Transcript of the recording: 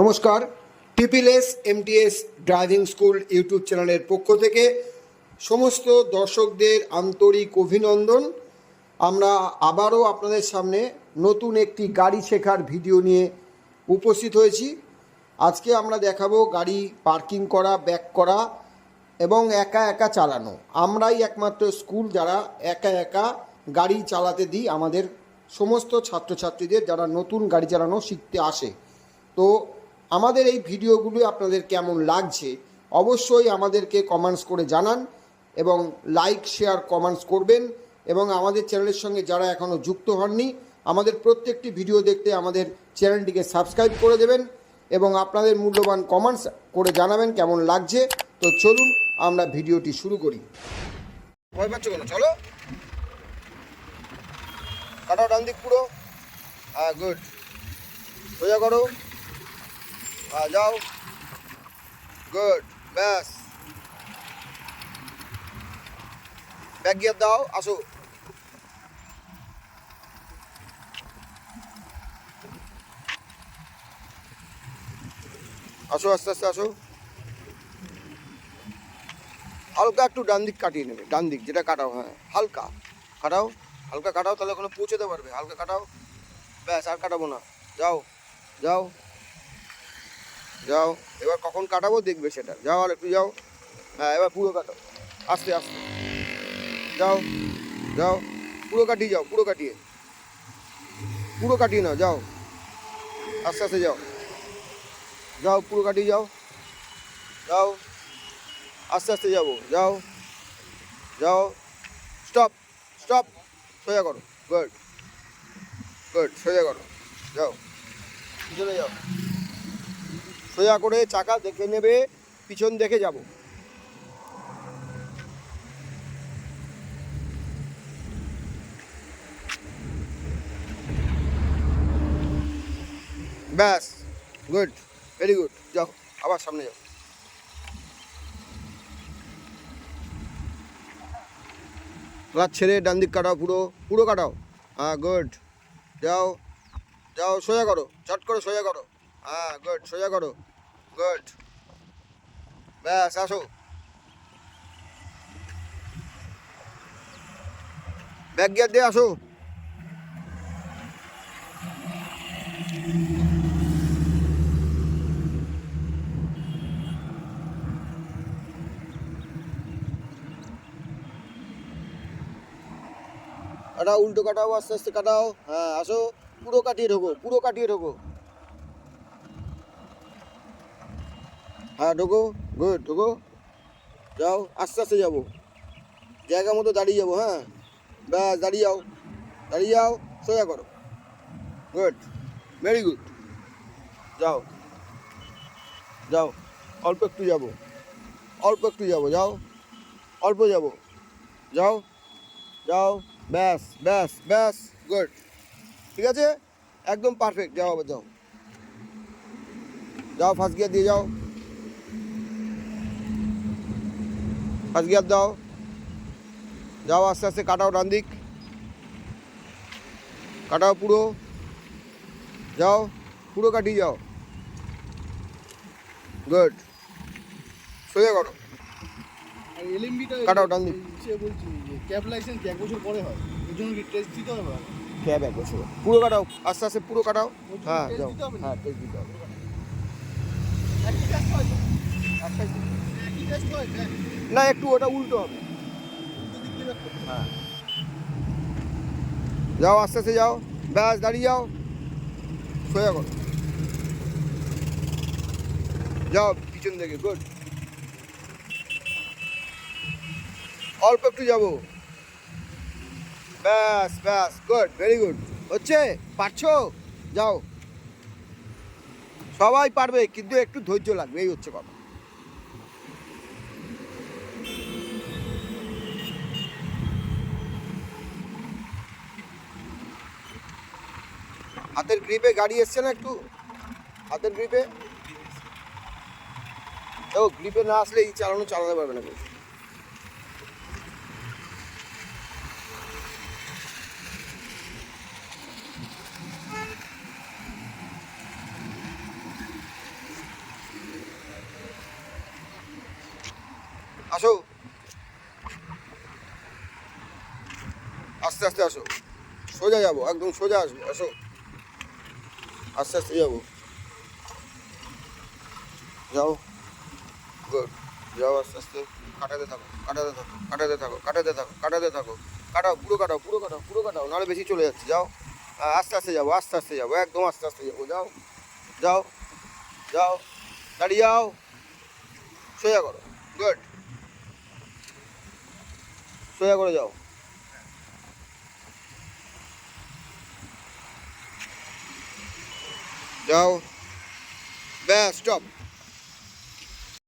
নমস্কার TPS MTS driving school YouTube চ্যানেলের পক্ষ থেকে সমস্ত দর্শকদের আন্তরিক অভিনন্দন। আমরা আবারও আপনাদের সামনে নতুন একটি গাড়ি শেখার ভিডিও নিয়ে উপস্থিত হয়েছি। আজকে আমরা দেখাবো গাড়ি পার্কিং করা, ব্যাক করা এবং একা একা চালানো। আমরাই একমাত্র স্কুল যারা একা একা গাড়ি চালাতে দিই, আমাদের সমস্ত ছাত্রছাত্রীদের যারা নতুন গাড়ি চালানো শিখতে আসে। তো আমাদের এই ভিডিওগুলো আপনাদের কেমন লাগছে, অবশ্যই আমাদেরকে কমেন্টস করে জানান এবং লাইক শেয়ার কমেন্টস করবেন এবং আমাদের চ্যানেলের সঙ্গে যারা এখনও যুক্ত হননি, আমাদের প্রত্যেকটি ভিডিও দেখতে আমাদের চ্যানেলটিকে সাবস্ক্রাইব করে দেবেন এবং আপনাদের মূল্যবান কমেন্টস করে জানাবেন কেমন লাগছে। তো চলুন আমরা ভিডিওটি শুরু করি। ভয় চলো। কাটাও ডান দিক পুরো। হ্যাঁ গুড সোজা করো। হ্যাঁ যাও গুড ব্যাস ব্যাগ গিয়ার দাও আসো আসো আস্তে আস্তে আসো হালকা একটু ডান দিক কাটিয়ে নেবে ডান দিক যেটা কাটাও হ্যাঁ হালকা কাটাও হালকা কাটাও তাহলে ওখানে পৌঁছতে পারবে হালকা কাটাও ব্যাস আর কাটাবো না যাও যাও যাও, এবার কখন কাটাবো দেখবে সেটা। যাও আর একটু যাও। হ্যাঁ এবার পুরো কাটাও আস্তে আস্তে। যাও যাও। পুরো কাটিয়ে যাও, পুরো কাটিয়ে। পুরো কাটিয়ে নাও, যাও। আস্তে আস্তে যাও। যাও, পুরো কাটিয়ে যাও। যাও। আস্তে আস্তে যাব। যাও। যাও। Stop stop. সোজা করো। গুড। গুড, সোজা করো। যাও। পিছনে যাও। সোজা করে চাকা দেখে নেবে, পিছন দেখে যাব। ব্যাস গুড ভেরি গুড যাও, আবার সামনে যাও। ক্লাচ ছেড়ে ডান দিক কাটাও পুরো পুরো কাটাও। হ্যাঁ গুড যাও যাও, সোজা করো, চট করে সোজা করো। হ্যাঁ গুড সোজা করো। গুড ব্যাস, আসো। ব্যাগ গিয়ার দিয়ে আসো। কাটাও উল্টো কাটাও, আস্তে আস্তে কাটাও। হ্যাঁ আসো। পুরো কাটিয়ে ঢোকো, পুরো কাটিয়ে ঢোকো। হ্যাঁ ঢোকো। গুড, ঢোকো। যাও, আস্তে আস্তে যাব। জায়গা মতো দাঁড়িয়ে যাব হ্যাঁ? ব্যাস, দাঁড়িয়ে যাও দাঁড়িয়ে যাও সোজা করো। Good, very good. যাও। যাও, অল্প একটু যাব। অল্প একটু যাব, যাও। অল্প যাব। যাও। যাও। ব্যাস ব্যাস ব্যাস, গুড। ঠিক আছে? একদম পারফেক্ট যাও, আবার যাও। যাও ফার্স্ট গিয়ার দিয়ে যাও। ফার্স্ট গিয়ার দাও যাও আস্তে আস্তে কাটাও ডান দিক। কাটাও পুরো। যাও পুরো কাটিয়ে যাও। গুড সোজা করো। কাটাও ডান দিক। বলছি ক্যাব লাইসেন্স এক বছর পরে হয়। এর জন্য টেস্ট দিতে হবে ক্যাব এক বছর। পুরো কাটাও আস্তে আস্তে পুরো কাটাও। হ্যাঁ যাও? হ্যাঁ টেস্ট দিতে হবে। হয়? একটাই না, একটু ওটা উল্টো হবে। হ্যাঁ। যাও, আস্তে আস্তে যাও। ব্যাস, দাঁড়িয়ে যাও। সোজা করো। যাও, পিছন থেকে গুড। অল্প একটু যাব। ব্যাস ব্যাস, গুড, ভেরি গুড। হচ্ছে? পারছ? যাও। সবাই পারবে, কিন্তু একটু ধৈর্য লাগবে, এই হচ্ছে কথা। হাতের গ্রিপে গাড়ি এসছে না একটু? হাতের গ্রিপে ও গ্রিপে না আসলে এই চালানো চালাতে পারবে না আসো। আস্তে আস্তে আসো। সোজা যাব, একদম সোজা আসব, আসো। আস্তে আস্তে যাব। যাও। গুড যাও আস্তে আস্তে। কাটাতে থাকো কাটাতে থাকো কাটাতে থাকো কাটাতে থাকো কাটাতে থাকো। কাটাও, পুরো কাটাও পুরো কাটাও পুরো কাটাও, নাহলে বেশি চলে যাচ্ছে। যাও। আস্তে আস্তে যাব, আস্তে আস্তে যাব, একদম আস্তে আস্তে যাব। যাও যাও যাও। দাঁড়িয়ে যাও। সোজা করো। গুড সোজা করে যাও। যাও ব্যাস স্টপ